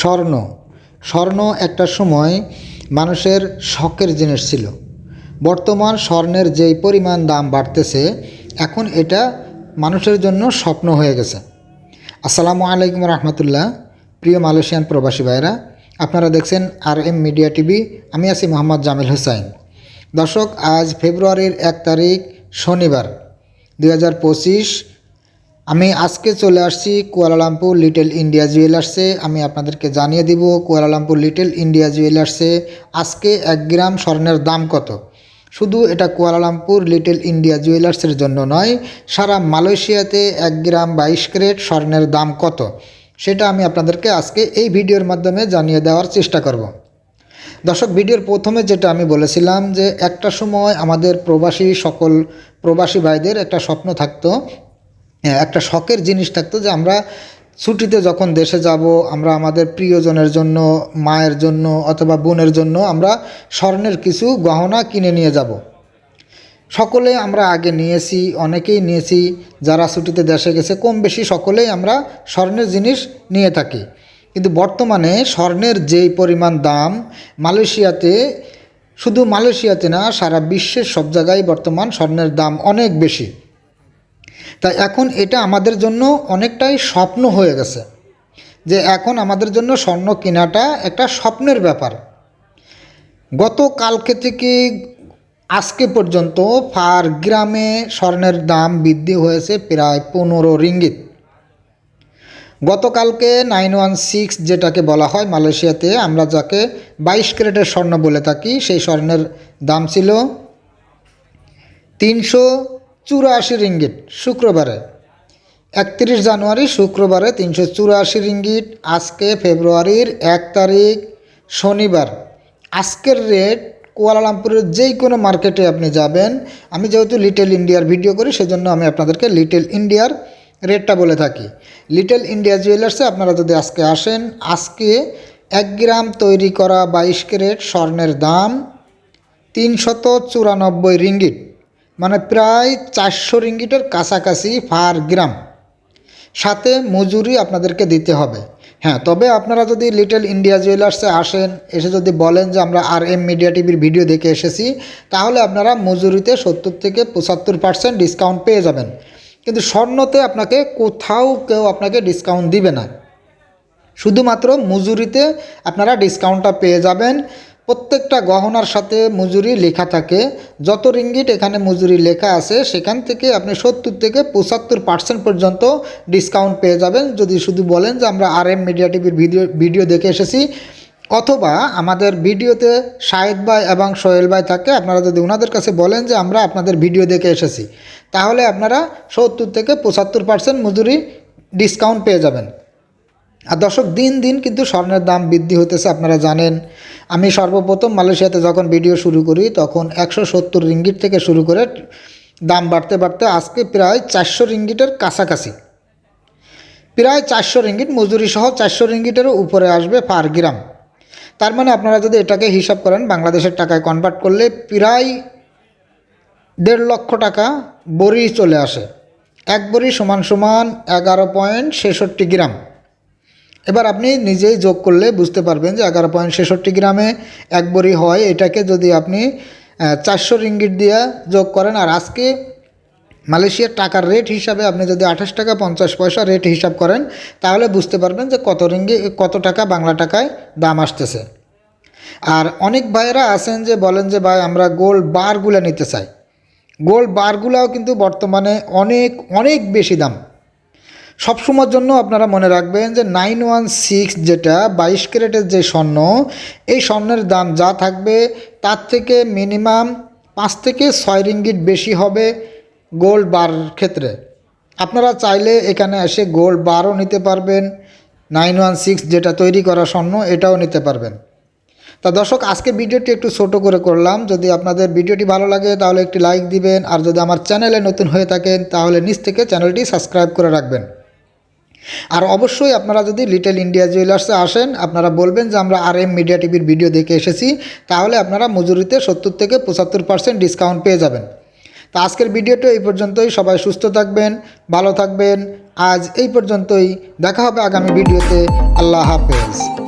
স্বর্ণ। স্বর্ণ একটা সময় মানুষের শখের জিনিস ছিল। বর্তমান স্বর্ণের যেই পরিমাণ দাম বাড়তেছে, এখন এটা মানুষের জন্য স্বপ্ন হয়ে গেছে। আসসালামু আলাইকুম রহমতুল্লাহ। প্রিয় মালয়েশিয়ান প্রবাসী ভাইরা আপনারা দেখছেন আর এম মিডিয়া টিভি। আমি আছি মোহাম্মদ জামিল হুসাইন। দর্শক, আজ ফেব্রুয়ারির এক তারিখ, শনিবার দু হাজার পঁচিশ আমি আজকে চলে আসছি কুয়ালালামপুর লিটল ইন্ডিয়া জুয়েলার্সে। আমি আপনাদেরকে জানিয়ে দিব কুয়ালালামপুর লিটল ইন্ডিয়া জুয়েলার্সে আজকে এক গ্রাম স্বর্ণের দাম কত। শুধু এটা কুয়ালালামপুর লিটল ইন্ডিয়া জুয়েলার্সের জন্য নয়, সারা মালয়েশিয়াতে এক গ্রাম বাইশ ক্যারেট স্বর্ণের দাম কত, সেটা আমি আপনাদেরকে আজকে এই ভিডিওর মাধ্যমে জানিয়ে দেওয়ার চেষ্টা করব। দর্শক, ভিডিওর প্রথমে যেটা আমি বলেছিলাম যে একটা সময় আমাদের প্রবাসী সকল প্রবাসী ভাইদের একটা স্বপ্ন থাকতো একটা শখের জিনিস থাকতো যে আমরা ছুটিতে যখন দেশে যাব, আমরা আমাদের প্রিয়জনের জন্য, মায়ের জন্য অথবা বোনের জন্য আমরা স্বর্ণের কিছু গহনা কিনে নিয়ে যাব। সকলে আমরা আগে নিয়েছি, অনেকেই নিয়েছি, যারা ছুটিতে দেশে গেছে, কম বেশি সকলেই আমরা স্বর্ণের জিনিস নিয়ে থাকি। কিন্তু বর্তমানে স্বর্ণের যেই পরিমাণ দাম, মালয়েশিয়াতে, শুধু মালয়েশিয়াতে না, সারা বিশ্বের সব জায়গায় বর্তমান স্বর্ণের দাম অনেক বেশি। তাই এখন এটা আমাদের জন্য অনেকটাই স্বপ্ন হয়ে গেছে যে এখন আমাদের জন্য স্বর্ণ কেনাটা একটা স্বপ্নের ব্যাপার। গত কালকে থেকে আজকে পর্যন্ত পার গ্রামে স্বর্ণের দাম বৃদ্ধি হয়েছে প্রায় পনেরো রিঙ্গিত। গতকালকে নাইন ওয়ান সিক্স যেটাকে বলা হয় মালয়েশিয়াতে, আমরা যাকে বাইশ ক্যারেটের স্বর্ণ বলে থাকি, সেই স্বর্ণের দাম ছিল তিনশো চুরাশি রিঙ্গিট শুক্রবারে। একত্রিশ জানুয়ারি, শুক্রবারে তিনশো চুরাশি রিঙ্গিট আজকে ফেব্রুয়ারির এক তারিখ, শনিবার। আজকের রেট কুয়ালালামপুরের যেই কোনো মার্কেটে আপনি যাবেন। আমি যেহেতু লিটল ইন্ডিয়ার ভিডিও করি, সেজন্য আমি আপনাদেরকে লিটল ইন্ডিয়ার রেটটা বলে থাকি। লিটল ইন্ডিয়া জুয়েলার্সে আপনারা যদি আজকে আসেন, আজকে এক গ্রাম তৈরি করা বাইশ ক্যারেট স্বর্ণের দাম তিনশত চুরানব্বই রিঙ্গিট মানে প্রায় চারশো রিঙ্গিটের কাছাকাছি পার গ্রাম। সাথে মজুরি আপনাদেরকে দিতে হবে। হ্যাঁ তবে আপনারা যদি লিটল ইন্ডিয়া জুয়েলার্সে আসেন, এসে যদি বলেন যে আমরা আর এম মিডিয়া টিভির ভিডিও দেখে এসেছি, তাহলে আপনারা মজুরিতে সত্তর থেকে পঁচাত্তর পার্সেন্ট ডিসকাউন্ট পেয়ে যাবেন। কিন্তু স্বর্ণতে আপনাকে কোথাও কেউ আপনাকে ডিসকাউন্ট দিবে না। শুধুমাত্র মজুরিতে আপনারা ডিসকাউন্টটা পেয়ে যাবেন। প্রত্যেকটা গহনার সাথে মজুরি লেখা থাকে। যত রিঙ্গিট এখানে মজুরি লেখা আছে, সেখান থেকে আপনি সত্তর থেকে পঁচাত্তর পার্সেন্ট পর্যন্ত ডিসকাউন্ট পেয়ে যাবেন। যদি শুধু বলেন যে আমরা আর এম মিডিয়া টিভির ভিডিও ভিডিও দেখে এসেছি, অথবা আমাদের ভিডিওতে শাহেদ ভাই এবং সোহেল ভাই থাকে, আপনারা যদি ওনাদের কাছে বলেন যে আমরা আপনাদের ভিডিও দেখে এসেছি, তাহলে আপনারা সত্তর থেকে পঁচাত্তর পার্সেন্ট মজুরি ডিসকাউন্ট পেয়ে যাবেন। আর দর্শক, দিন দিন কিন্তু স্বর্ণের দাম বৃদ্ধি হতেছে আপনারা জানেন। আমি সর্বপ্রথম মালয়েশিয়াতে যখন ভিডিও শুরু করি, তখন একশো সত্তর রিঙ্গিট থেকে শুরু করে দাম বাড়তে বাড়তে আজকে প্রায় চারশো রিঙ্গিটের কাছাকাছি। প্রায় চারশো রিঙ্গিট মজুরি সহ চারশো রিঙ্গিটেরও উপরে আসবে পার গ্রাম। তার মানে আপনারা যদি এটাকে হিসাব করেন, বাংলাদেশের টাকায় কনভার্ট করলে প্রায় দেড় লক্ষ টাকা বড়ি চলে আসে। এক বড়ি সমান সমান এগারো পয়েন্ট ছেষট্টি গ্রাম। এবার আপনি নিজেই যোগ করলে বুঝতে পারবেন যে এগারো পয়েন্ট ছেষট্টি গ্রামে এক বড়ি হয়। এটাকে যদি আপনি চারশো রিঙ্গিট দিয়ে যোগ করেন, আর আজকে মালয়েশিয়ার টাকার রেট হিসাবে আপনি যদি আঠাশ টাকা পঞ্চাশ পয়সা রেট হিসাব করেন, তাহলে বুঝতে পারবেন যে কত রিঙ্গি, কত টাকা বাংলা টাকায় দাম আসতেছে। আর অনেক ভাইয়েরা আছেন যে বলেন যে, ভাই, আমরা গোল্ড বারগুলো নিতে চাই। গোল্ড বারগুলাও কিন্তু বর্তমানে অনেক অনেক বেশি দাম। সবসময়ের জন্য আপনারা মনে রাখবেন যে নাইন ওয়ান সিক্স যেটা, বাইশ ক্যারেটের যে স্বর্ণ, এই স্বর্ণের দাম যা থাকবে তার থেকে মিনিমাম পাঁচ থেকে ছয় রিঙ্গিট বেশি হবে গোল্ড বার ক্ষেত্রে। আপনারা চাইলে এখানে এসে গোল্ড বারও নিতে পারবেন, নাইন ওয়ান সিক্স যেটা তৈরি করা স্বর্ণ এটাও নিতে পারবেন। তা দর্শক, আজকে ভিডিওটি একটু ছোট করে করলাম। যদি আপনাদের ভিডিওটি ভালো লাগে তাহলে একটি লাইক দিবেন, আর যদি আমার চ্যানেলে নতুন হয়ে থাকেন তাহলে নিচ থেকে চ্যানেলটি সাবস্ক্রাইব করে রাখবেন। আর অবশ্যই আপনারা যদি লিটল ইন্ডিয়া জুয়েলার্সে আসেন, আপনারা বলবেন যে আমরা আর এম মিডিয়া টিভির ভিডিও দেখে এসেছি, তাহলে আপনারা মজুরিতে সত্তর থেকে পঁচাত্তর পার্সেন্ট ডিসকাউন্ট পেয়ে যাবেন। তো আজকের ভিডিওটা এই পর্যন্তই, সবাই সুস্থ থাকবেন, ভালো থাকবেন, আজ এই পর্যন্তই, দেখা হবে আগামী ভিডিওতে আল্লাহ হাফেজ।